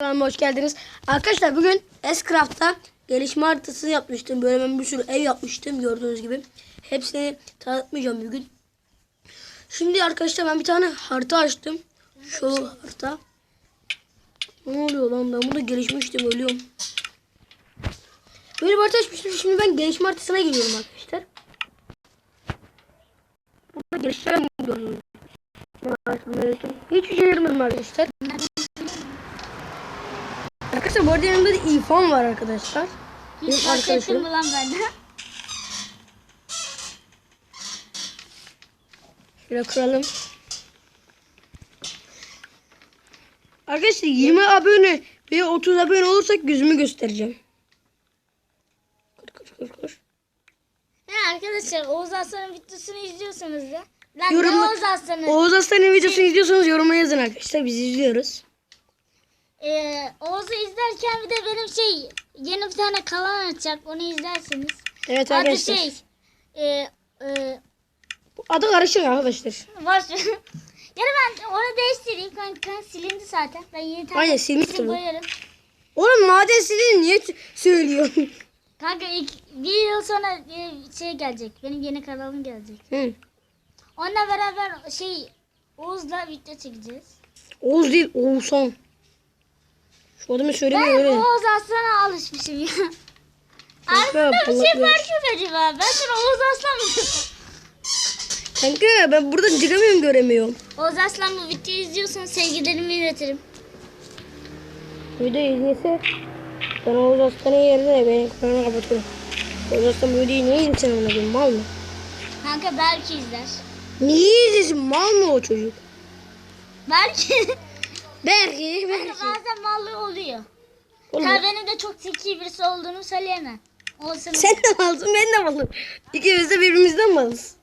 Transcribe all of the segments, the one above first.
Kanalıma hoş geldiniz. Arkadaşlar bugün S-Craft'ta gelişme haritası yapmıştım. Böyle bir sürü ev yapmıştım gördüğünüz gibi. Hepsini tanıtmayacağım bugün. Şimdi arkadaşlar ben bir tane harita açtım. Şu harita. Ne oluyor lan ben burada gelişmiştim ölüyorum. Böyle bir harita açmıştım. Şimdi ben gelişme haritasına giriyorum arkadaşlar. Burada gelişme gördüğünüz gibi. Hiçbir şey yaramadım arkadaşlar. Arkadaşlar bu arada yanımda da İrfan var arkadaşlar. Benim Hiç fark ettin arkadaşım. mi lan benden? Şöyle kıralım. Arkadaşlar 20 abone ve 30 abone olursak yüzümü göstereceğim. Kır kır kır kır. He arkadaşlar Oğuz Aslan'ın videosunu izliyorsanız da. Lan Yorum- ne Oğuz Aslan'ı? Oğuz Aslan'ın videosunu izliyorsanız yoruma yazın arkadaşlar. Biz izliyoruz. Ee, Oğuz'u izlerken bir de benim şey yeni bir tane kanal açacak onu izlersiniz. Evet Adı arkadaşlar. şey e, e, Adı karışık arkadaşlar. var. yani ben onu değiştireyim kanka silindi zaten. Ben yeni tane Aynen, bu. koyarım. Oğlum maden silin niye söylüyorsun? Kanka ilk, bir yıl sonra e, şey gelecek. Benim yeni kanalım gelecek. Hı. Onunla beraber şey Oğuz'la video çekeceğiz. Oğuz değil Oğuzhan. Şu adımı söyleme Ben öyle. Oğuz Aslan'a alışmışım ya. Kanka, Aslında bir şey fark yok acaba. Ben sana Oğuz Aslan mı? Kanka ben buradan çıkamıyorum göremiyorum. Oğuz Aslan bu videoyu izliyorsan sevgilerimi iletirim. Video izlese ben Oğuz Aslan'ın yerine benim kanalı kapatıyorum. Oğuz Aslan bu videoyu niye izlesin ona koyayım mal mı? Kanka belki izler. Niye izlesin mal mı o çocuk? Belki. Belki belki. Bazen mallı oluyor. Tabii benim de çok zeki birisi olduğunu söyleyemem. Olsun. sen de malsın ben de malım. İkimiz de birbirimizden malız.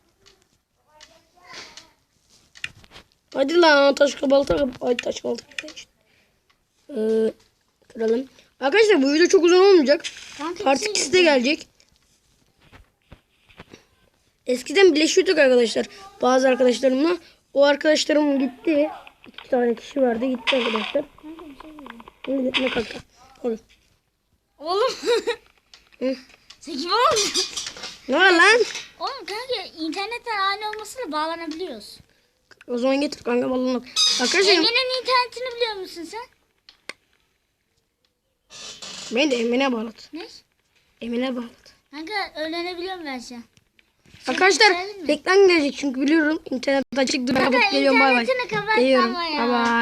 Hadi lan taş balta ay taş balta. Ee, kıralım. Arkadaşlar bu video çok uzun olmayacak. Kanka, şey 2'si de gelecek. Eskiden birleşiyorduk arkadaşlar. Bazı arkadaşlarımla. O arkadaşlarım gitti. İki tane kişi vardı. Gitti arkadaşlar. Şimdi gitme kanka. Oğlum. Oğlum. Kim oğlum? Ne var lan? Oğlum kanka internetten aynı olmasıyla bağlanabiliyoruz. O zaman getir kanka balonu. Arkadaşlar Ege'nin internetini biliyor musun sen? beni de Emine bağlat. Ne? Emine bağlat. Kanka öğrenebiliyorum ben şu an. Arkadaşlar bitirdin mi? reklam gelecek çünkü biliyorum. İnternet açık dur. Geliyorum bay bay. Geliyorum. Bay bay.